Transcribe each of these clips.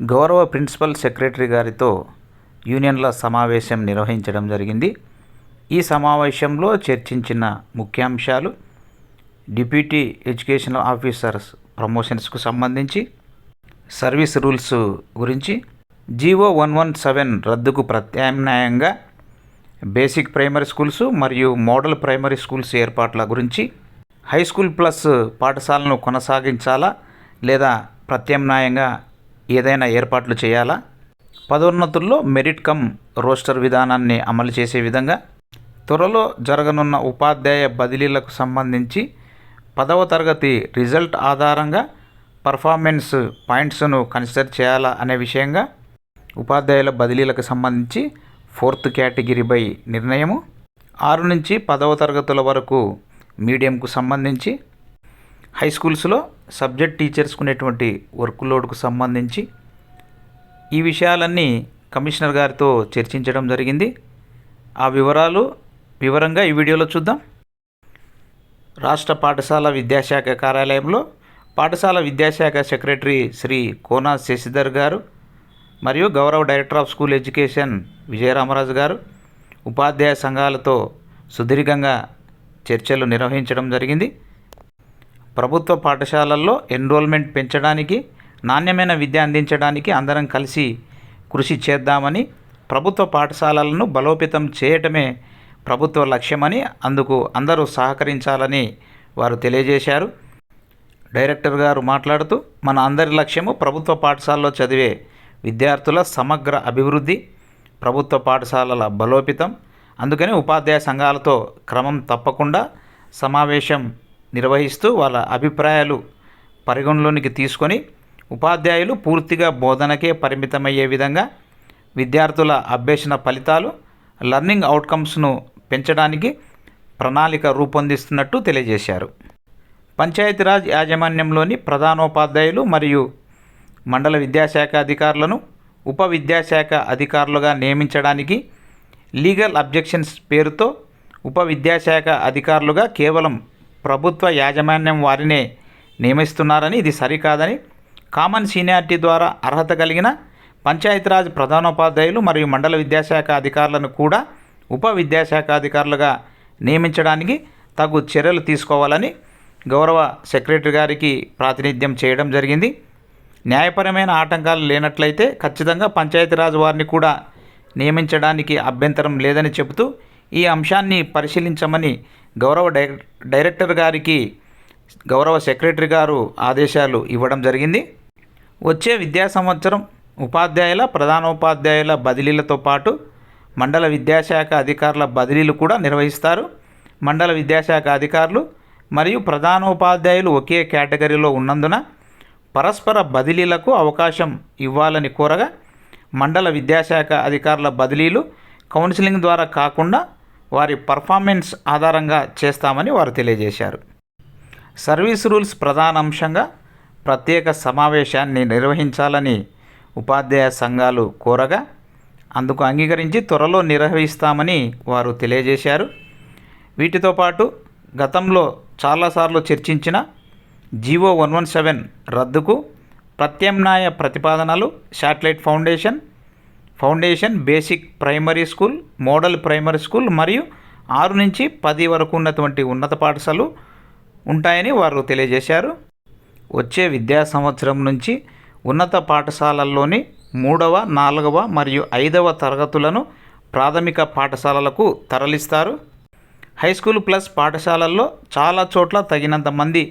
గౌరవ principal secretary గారితో యూనియన్ల సమావేశం నిర్వహించడం జరిగింది. ఈ సమావేశంలో చర్చించిన ముఖ్యాంశాలు డిప్యూటీ ఎడ్యుకేషనల్ ఆఫీసర్స్ ప్రమోషన్స్కు సంబంధించి సర్వీస్ రూల్స్ గురించి జీవో వన్ వన్ సెవెన్ రద్దుకు ప్రత్యామ్నాయంగా బేసిక్ ప్రైమరీ స్కూల్స్ మరియు మోడల్ ప్రైమరీ స్కూల్స్ ఏర్పాట్ల గురించి హై స్కూల్ ప్లస్ పాఠశాలను కొనసాగించాలా లేదా ప్రత్యామ్నాయంగా ఏదైనా ఏర్పాట్లు చేయాలా? పదోన్నతుల్లో మెరిట్ కమ్ రోస్టర్ విధానాన్ని అమలు చేసే విధంగా త్వరలో జరగనున్న ఉపాధ్యాయ బదిలీలకు సంబంధించి పదవ తరగతి రిజల్ట్ ఆధారంగా పర్ఫార్మెన్స్ పాయింట్స్ను కన్సిడర్ చేయాలా అనే విషయంగా ఉపాధ్యాయుల బదిలీలకు సంబంధించి ఫోర్త్ కేటగిరీపై నిర్ణయము. ఆరు నుంచి పదవ తరగతుల వరకు మీడియంకు సంబంధించి హై స్కూల్స్లో సబ్జెక్ట్ టీచర్స్కునేటువంటి వర్క్ లోడ్కు సంబంధించి ఈ విషయాలన్నీ కమిషనర్ గారితో చర్చించడం జరిగింది. ఆ వివరాలు వివరంగా ఈ వీడియోలో చూద్దాం. రాష్ట్ర పాఠశాల విద్యాశాఖ కార్యాలయంలో పాఠశాల విద్యాశాఖ సెక్రటరీ శ్రీ కోనా శశిధర్ గారు మరియు గౌరవ director of school education Vijayaramaraju garu ఉపాధ్యాయ సంఘాలతో సుదీర్ఘంగా చర్చలు నిర్వహించడం జరిగింది. ప్రభుత్వ పాఠశాలల్లో ఎన్రోల్మెంట్ పెంచడానికి నాణ్యమైన విద్య అందించడానికి అందరం కలిసి కృషి చేద్దామని ప్రభుత్వ పాఠశాలలను బలోపేతం చేయటమే ప్రభుత్వ లక్ష్యమని అందుకు అందరూ సహకరించాలని వారు తెలియజేశారు. డైరెక్టర్ గారు మాట్లాడుతూ మన అందరి లక్ష్యము ప్రభుత్వ పాఠశాలలో చదివే విద్యార్థుల సమగ్ర అభివృద్ధి ప్రభుత్వ పాఠశాలల బలోపేతం అందుకని ఉపాధ్యాయ సంఘాలతో క్రమం తప్పకుండా సమావేశం నిర్వహిస్తూ వాళ్ళ అభిప్రాయాలు పరిగణలోనికి తీసుకొని ఉపాధ్యాయులు పూర్తిగా బోధనకే పరిమితమయ్యే విధంగా విద్యార్థుల అభ్యసన ఫలితాలు లర్నింగ్ అవుట్కమ్స్ను పెంచడానికి ప్రణాళిక రూపొందిస్తున్నట్టు తెలియజేశారు. పంచాయతీరాజ్ యాజమాన్యంలోని ప్రధానోపాధ్యాయులు మరియు మండల విద్యాశాఖ అధికారులను ఉప విద్యాశాఖ అధికారులుగా నియమించడానికి లీగల్ అబ్జెక్షన్స్ పేరుతో ఉప విద్యాశాఖ అధికారులుగా కేవలం ప్రభుత్వ యాజమాన్యం వారినే నియమిస్తున్నారని ఇది సరికాదని కామన్ సీనియారిటీ ద్వారా అర్హత కలిగిన పంచాయతీరాజ్ ప్రధానోపాధ్యాయులు మరియు మండల విద్యాశాఖ అధికారులను కూడా ఉప విద్యాశాఖ అధికారులుగా నియమించడానికి తగు చర్యలు తీసుకోవాలని గౌరవ సెక్రటరీ గారికి ప్రాతినిధ్యం చేయడం జరిగింది. న్యాయపరమైన ఆటంకాలు లేనట్లయితే ఖచ్చితంగా పంచాయతీరాజ్ వారిని కూడా నియమించడానికి అభ్యంతరం లేదని చెబుతూ ఈ అంశాన్ని పరిశీలించమని గౌరవ డై డైరెక్టర్ గారికి గౌరవ సెక్రటరీ గారు ఆదేశాలు ఇవ్వడం జరిగింది. వచ్చే విద్యా సంవత్సరం ఉపాధ్యాయుల ప్రధానోపాధ్యాయుల బదిలీలతో పాటు మండల విద్యాశాఖ అధికారుల బదిలీలు కూడా నిర్వహిస్తారు. మండల విద్యాశాఖ అధికారులు మరియు ప్రధానోపాధ్యాయులు ఒకే కేటగిరీలో ఉన్నందున పరస్పర బదిలీలకు అవకాశం ఇవ్వాలని కోరగా మండల విద్యాశాఖ అధికారుల బదిలీలు కౌన్సిలింగ్ ద్వారా కాకుండా వారి పర్ఫార్మెన్స్ ఆధారంగా చేస్తామని వారు తెలియజేశారు. సర్వీస్ రూల్స్ ప్రధాన అంశంగా ప్రత్యేక సమావేశాన్ని నిర్వహించాలని ఉపాధ్యాయ సంఘాలు కోరగా అందుకు అంగీకరించి త్వరలో నిర్వహిస్తామని వారు తెలియజేశారు. వీటితో పాటు గతంలో చాలాసార్లు చర్చించిన జీవో వన్ వన్ సెవెన్ రద్దుకు ప్రత్యామ్నాయ ప్రతిపాదనలు satellite foundation foundation basic primary school model primary school మరియు ఆరు నుంచి పది వరకు ఉన్నటువంటి ఉన్నత పాఠశాలలు ఉంటాయని వారు తెలియజేశారు. వచ్చే విద్యా సంవత్సరం నుంచి ఉన్నత పాఠశాలల్లోని మూడవ నాలుగవ మరియు ఐదవ తరగతులను ప్రాథమిక పాఠశాలలకు తరలిస్తారు. హై స్కూల్ ప్లస్ పాఠశాలల్లో చాలా చోట్ల తగినంత మంది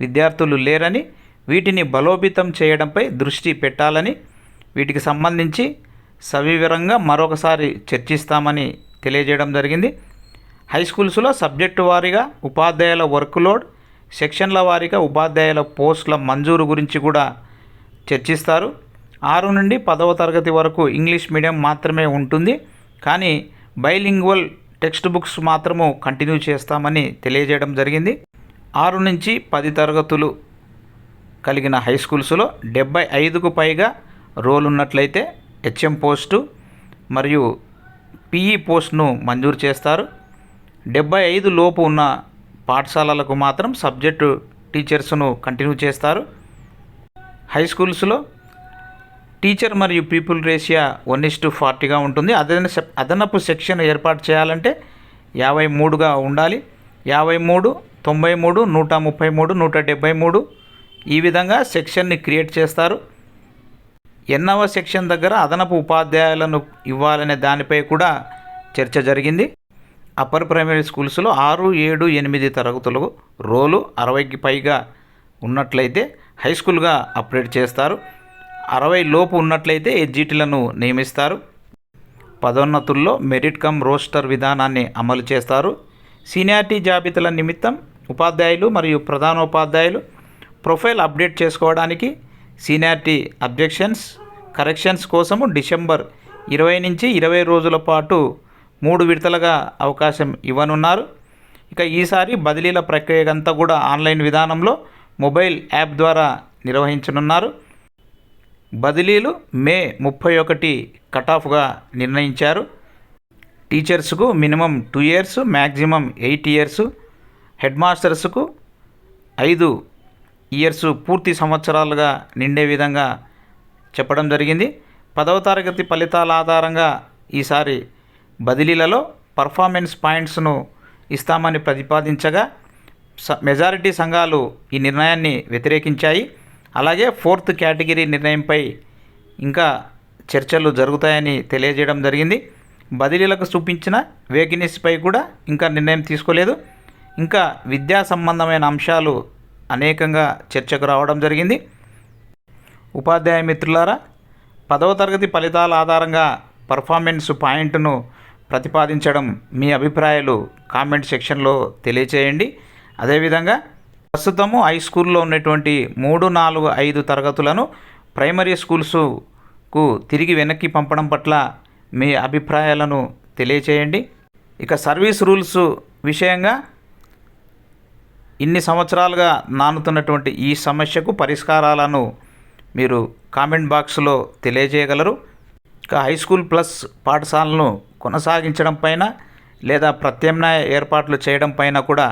విద్యార్థులు లేరని వీటిని బలోపేతం చేయడంపై దృష్టి పెట్టాలని వీటికి సంబంధించి సవివరంగా మరొకసారి చర్చిస్తామని తెలియజేయడం జరిగింది. హై స్కూల్స్లో సబ్జెక్టు వారీగా ఉపాధ్యాయుల వర్క్ లోడ్ సెక్షన్ల వారీగా ఉపాధ్యాయుల పోస్టుల మంజూరు గురించి కూడా చర్చిస్తారు. ఆరు నుండి పదవ తరగతి వరకు ఇంగ్లీష్ మీడియం మాత్రమే ఉంటుంది. కానీ బైలింగ్వల్ టెక్స్ట్ బుక్స్ మాత్రము కంటిన్యూ చేస్తామని తెలియజేయడం జరిగింది. ఆరు నుంచి పది తరగతులు కలిగిన హై స్కూల్స్లో డెబ్బై ఐదుకు పైగా రోల్ ఉన్నట్లయితే హెచ్ఎం పోస్టు మరియు పిఈ పోస్ట్ను మంజూరు చేస్తారు. డెబ్బై ఐదు లోపు ఉన్న పాఠశాలలకు మాత్రం సబ్జెక్టు టీచర్స్ను కంటిన్యూ చేస్తారు. హై స్కూల్స్లో టీచర్ మరియు pupil ratio one is to ఫార్టీగా ఉంటుంది. అదన అదనపు సెక్షన్ ఏర్పాటు చేయాలంటే యాభై మూడుగా ఉండాలి. యాభై మూడు తొంభై మూడు నూట ముప్పై మూడు నూట డెబ్బై మూడు ఈ విధంగా సెక్షన్ని క్రియేట్ చేస్తారు. ఎన్నవ సెక్షన్ దగ్గర అదనపు ఉపాధ్యాయులను ఇవ్వాలనే దానిపై కూడా చర్చ జరిగింది. అప్పర్ ప్రైమరీ స్కూల్స్లో ఆరు ఏడు ఎనిమిది తరగతులు రోలు అరవైకి పైగా ఉన్నట్లయితే హై స్కూల్గా అప్గ్రేడ్ చేస్తారు. అరవై లోపు ఉన్నట్లయితే ఎడ్జిటీలను నియమిస్తారు. పదోన్నతుల్లో మెరిట్ కమ్ రోస్టర్ విధానాన్ని అమలు చేస్తారు. సీనియారిటీ జాబితాల నిమిత్తం ఉపాధ్యాయులు మరియు ప్రధానోపాధ్యాయులు ప్రొఫైల్ అప్డేట్ చేసుకోవడానికి సీనియారిటీ అబ్జెక్షన్స్ కరెక్షన్స్ కోసము డిసెంబర్ ఇరవై నుంచి ఇరవై రోజుల పాటు మూడు విడతలుగా అవకాశం ఇవ్వనున్నారు. ఇక ఈసారి బదిలీల ప్రక్రియ అంతా కూడా ఆన్లైన్ విధానంలో మొబైల్ యాప్ ద్వారా నిర్వహించనున్నారు. బదిలీలు మే ముప్పై ఒకటి కటాఫ్గా నిర్ణయించారు. టీచర్స్కు minimum two years maximum eight years head మాస్టర్స్కు ఐదు ఇయర్స్ పూర్తి సంవత్సరాలుగా నిండే విధంగా చెప్పడం జరిగింది. పదవ తరగతి ఫలితాల ఆధారంగా ఈసారి బదిలీలలో పర్ఫార్మెన్స్ పాయింట్స్ను ఇస్తామని ప్రతిపాదించగా స మెజారిటీ సంఘాలు ఈ నిర్ణయాన్ని వ్యతిరేకించాయి. అలాగే ఫోర్త్ కేటగిరీ నిర్ణయంపై ఇంకా చర్చలు జరుగుతాయని తెలియజేయడం జరిగింది. బదిలీలకు చూపించిన వేకినెస్పై కూడా ఇంకా నిర్ణయం తీసుకోలేదు. ఇంకా విద్యా సంబంధమైన అంశాలు అనేకంగా చర్చకు రావడం జరిగింది. ఉపాధ్యాయ మిత్రులారా పదవ తరగతి ఫలితాల ఆధారంగా పర్ఫార్మెన్స్ పాయింట్ను ప్రతిపాదించడం మీ అభిప్రాయాలు కామెంట్ సెక్షన్లో తెలియచేయండి. అదేవిధంగా ప్రస్తుతము హై స్కూల్లో ఉన్నటువంటి మూడు నాలుగు ఐదు తరగతులను ప్రైమరీ స్కూల్స్కు తిరిగి వెనక్కి పంపడం పట్ల మీ అభిప్రాయాలను తెలియచేయండి. ఇక సర్వీస్ రూల్స్ విషయంగా ఇన్ని సంవత్సరాలుగా నానుతున్నటువంటి ఈ సమస్యకు పరిష్కారాలను మీరు కామెంట్ బాక్స్లో తెలియజేయగలరు. ఇక హై స్కూల్ ప్లస్ పాఠశాలను కొనసాగించడం పైన లేదా ప్రత్యామ్నాయ ఏర్పాట్లు చేయడం పైన కూడా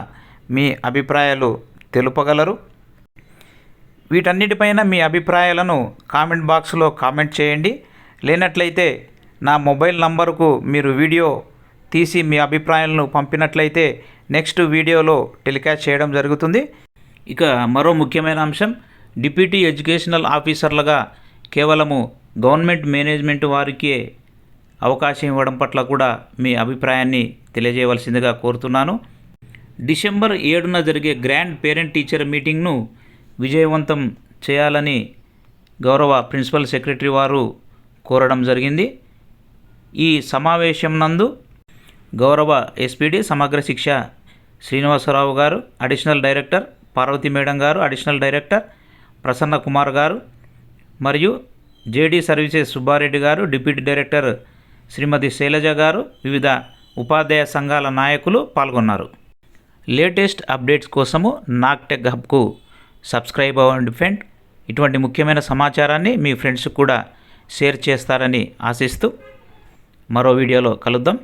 మీ అభిప్రాయాలు తెలుపగలరు. వీటన్నిటిపైన మీ అభిప్రాయాలను కామెంట్ బాక్స్లో కామెంట్ చేయండి. లేనట్లయితే నా మొబైల్ నంబరుకు మీరు వీడియో తీసి మీ అభిప్రాయాలను పంపినట్లయితే నెక్స్ట్ వీడియోలో టెలికాస్ట్ చేయడం జరుగుతుంది. ఇక మరో ముఖ్యమైన అంశం డిప్యూటీ ఎడ్యుకేషనల్ ఆఫీసర్లుగా కేవలము గవర్నమెంట్ మేనేజ్మెంట్ వారికే అవకాశం ఇవ్వడం పట్ల కూడా మీ అభిప్రాయాన్ని తెలియజేయవలసిందిగా కోరుతున్నాను. డిసెంబర్ ఏడున జరిగే గ్రాండ్ పేరెంట్ టీచర్ మీటింగ్ను విజయవంతం చేయాలని గౌరవ ప్రిన్సిపల్ సెక్రటరీ వారు కోరడం జరిగింది. ఈ సమావేశం నందు గౌరవ SPD Samagra Shiksha Srinivasarao garu additional director Parvathi madam garu additional director Prasanna Kumar garu మరియు జేడీ సర్వీసెస్ సుబ్బారెడ్డి గారు డిప్యూటీ డైరెక్టర్ శ్రీమతి శైలజ గారు వివిధ ఉపాధ్యాయ సంఘాల నాయకులు పాల్గొన్నారు. లేటెస్ట్ అప్డేట్స్ కోసము నాక్ టెక్ హబ్కు సబ్స్క్రైబ్ అవ్వండి ఫ్రెండ్. ఇటువంటి ముఖ్యమైన సమాచారాన్ని మీ ఫ్రెండ్స్ కూడా షేర్ చేస్తారని ఆశిస్తూ మరో వీడియోలో కలుద్దాం.